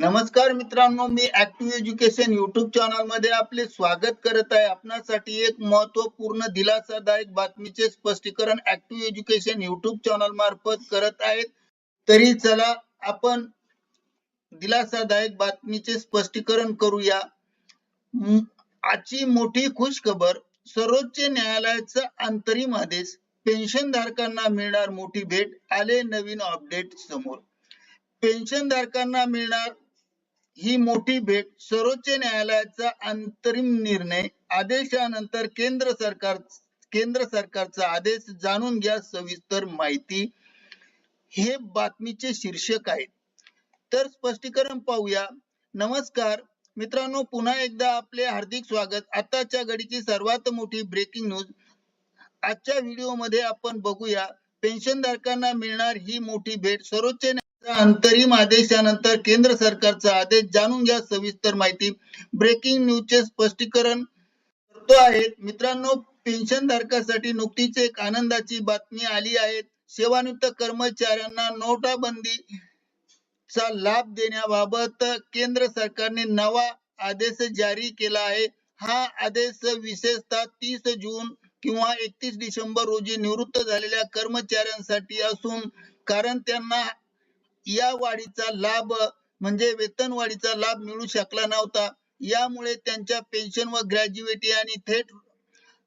नमस्कार मित्रांनो मी ऍक्टिव्ह एज्युकेशन युट्यूब चॅनलमध्ये आपले स्वागत करत आहे. आपणासाठी एक महत्त्वपूर्ण दिलासादायक बातमीचे स्पष्टीकरण ऍक्टिव्ह एज्युकेशन युट्यूब चॅनल मार्फत करत आहेत. तरी चला आपण दिलासादायक बातमीचे स्पष्टीकरण करूया. आजची मोठी खुश खबर सर्वोच्च न्यायालयाचा अंतरिम आदेश पेन्शन धारकांना मिळणार मोठी भेट आले नवीन अपडेट समोर. पेन्शन धारकांना मिळणार ही मोठी भेट सर्वोच्च न्यायालयाचा अंतरिम निर्णय आदेशानंतर केंद्र सरकार केंद्र सरकारचा आदेश जाणून घ्या सविस्तर माहिती. हे बातमीचे शीर्षक आहे तर स्पष्टीकरण पाहूया. नमस्कार. मित्रांनो पुन्हा एकदा आपले हार्दिक स्वागत. आताच्या घडीची सर्वात मोठी ब्रेकिंग न्यूज आजच्या व्हिडिओमध्ये आपण बघूया पेन्शन धारकांना मिळणार ही मोठी भेट. सर्वोच्च न्यायालयाच्या अंतरिम आदेशानंतर केंद्र सरकारचा आदेश. जाणून घ्या सविस्तर माहिती. ब्रेकिंग न्यूजचे स्पष्टीकरण करतो आहे. मित्रांनो पेन्शन धारकासाठी नुकतीच एक आनंदाची बातमी आली आहे. सेवानिवृत्त कर्मचाऱ्यांना नोटाबंदी चा लाभ देण्याबाबत केंद्र सरकारने नवा आदेश जारी केला आहे. हा आदेश विशेषतः तीस जून किंवा एकतीस डिसेंबर रोजी निवृत्त झालेल्या कर्मचाऱ्यांसाठी असून कारण त्यांना या वाढीचा लाभ म्हणजे वेतन वाढीचा लाभ मिळू शकला नव्हता. यामुळे त्यांच्या पेन्शन व ग्रॅज्युएटी आणि थेट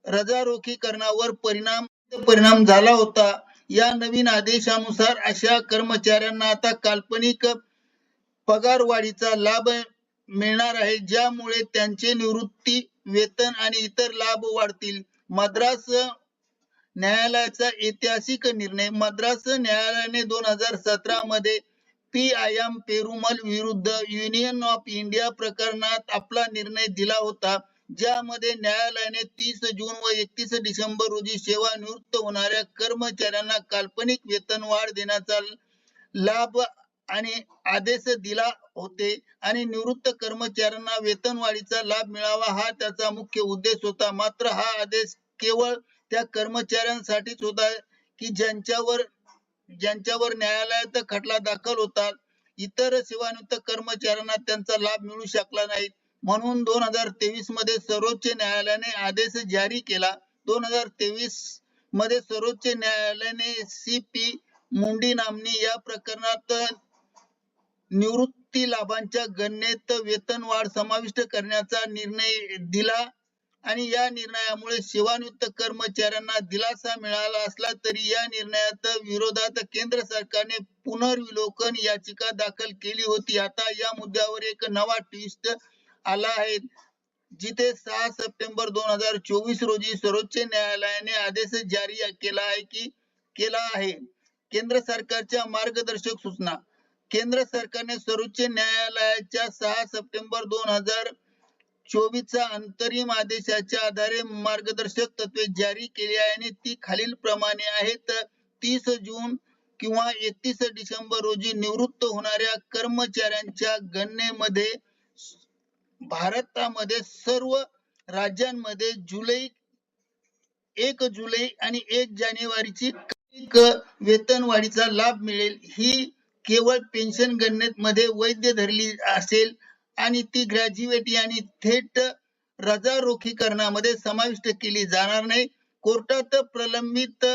रजारोखीकरणावर परिणाम परिणाम झाला होता. या नवीन आदेशानुसार अशा कर्मचाऱ्यांना आता काल्पनिक पगारवाढीचा लाभ मिळणार आहे ज्यामुळे त्यांचे निवृत्ती वेतन आणि इतर लाभ वाढतील. मद्रास न्यायालयाचा ऐतिहासिक निर्णय. मद्रास न्यायालयाने दोन हजार सतरा मध्ये पी आय एम पेरुमल विरुद्ध युनियन ऑफ इंडिया प्रकरणात आपला निर्णय दिला होता ज्यामध्ये न्यायालयाने तीस जून व एकतीस डिसेंबर रोजी सेवानिवृत्त होणाऱ्या कर्मचाऱ्यांना काल्पनिक वेतन वाढ देण्याचा लाभ आणि आदेश दिला होते आणि निवृत्त कर्मचाऱ्यांना वेतनवाढीचा लाभ मिळावा हा त्याचा मुख्य उद्देश होता. मात्र हा आदेश केवळ त्या कर्मचाऱ्यांसाठीच होत आहे की ज्यांच्यावर ज्यांच्यावर न्यायालयात खटला दाखल होता इतर सेवानिवृत्त कर्मचाऱ्यांना त्यांचा लाभ मिळू शकला नाही. म्हणून दोन हजार तेवीसमध्ये सर्वोच्च न्यायालयाने आदेश जारी केला. दोन हजार तेवीसमध्ये सर्वोच्च न्यायालयाने सी पी मुंडी नामनी या प्रकरणात निवृत्ती लाभांच्या गणनेत वेतन वाढ समाविष्ट करण्याचा निर्णय दिला. आणि या निर्णयामुळे सेवानिवृत्त कर्मचाऱ्यांना दिलासा मिळाला असला तरी या निर्णयात विरोधात केंद्र सरकारने पुनर्विलोकन याचिका दाखल केली होती. आता या मुद्द्यावर एक नवा ट्विस्ट आला आहे जिथे सहा सप्टेंबर दोन हजार चोवीस रोजी सर्वोच्च न्यायालयाने आदेश जारी केला आहे की केला आहे. केंद्र सरकारच्या मार्गदर्शक सूचना. केंद्र सरकारने सर्वोच्च न्यायालयाच्या सहा सप्टेंबर दोन हजार चोवीसच्या अंतरिम आदेशाच्या आधारे मार्गदर्शक तत्वे जारी केली आहे आणि ती खालील प्रमाणे आहेत तीस जून किंवा एकतीस डिसेंबर रोजी निवृत्त होणाऱ्या कर्मचाऱ्यांच्या गणनेमध्ये भारतामध्ये सर्व राज्यांमध्ये जुलै एक जुलै आणि एक जानेवारीची एक वेतन वाढीचा लाभ मिळेल. ही केवळ पेन्शन गणनेत मध्ये वैध धरली असेल. आणि ती ग्रॅज्युएटी आणि थेट रजारोखीकरणामध्ये समाविष्ट केली जाणार नाही. कोर्टात प्रलंबित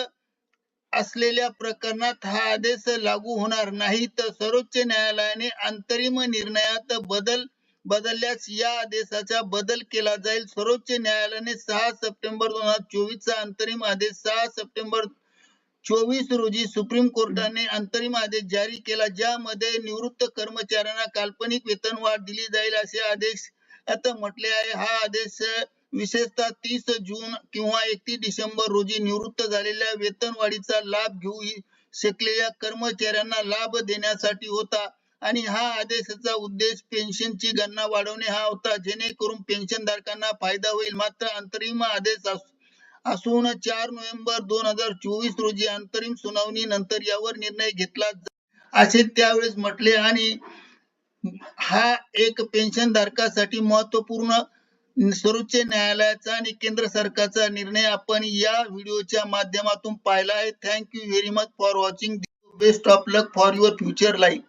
असलेल्या प्रकरणात हा आदेश लागू होणार नाही. तर सर्वोच्च न्यायालयाने अंतरिम निर्णयात बदल बदलल्यास या आदेशाचा बदल केला जाईल. सर्वोच्च न्यायालयाने सहा सप्टेंबर दोन हजार चोवीस चा अंतरिम आदेश सहा सप्टेंबर चोवीस रोजी सुप्रीम कोर्टाने अंतरिम आदेश जारी केला ज्यामध्ये निवृत्त कर्मचाऱ्यांना काल्पनिक वेतन वाढ दिली जाईल असे आदेश आता म्हटले आहे. हा आदेश विशेषतः तीस जून किंवा एकतीस डिसेंबर रोजी निवृत्त झालेल्या वेतनवाढीचा लाभ घेऊ शकलेल्या कर्मचाऱ्यांना लाभ देण्यासाठी होता आणि हा आदेशाचा उद्देश पेन्शनची गणना वाढवणे हा होता. जेणेकरून पेन्शन धारकांना फायदा होईल. मात्र अंतरिम आदेश अस- असून चार नोव्हेंबर दोन हजार चोवीस रोजी अंतरिम सुनावणी नंतर यावर निर्णय घेतला असे त्यावेळेस म्हटले आणि हा एक पेन्शन धारकासाठी महत्त्वपूर्ण सर्वोच्च न्यायालयाचा आणि केंद्र सरकारचा निर्णय आपण या व्हिडिओच्या माध्यमातून पाहिला आहे. Thank you very much for watching best of luck for your future life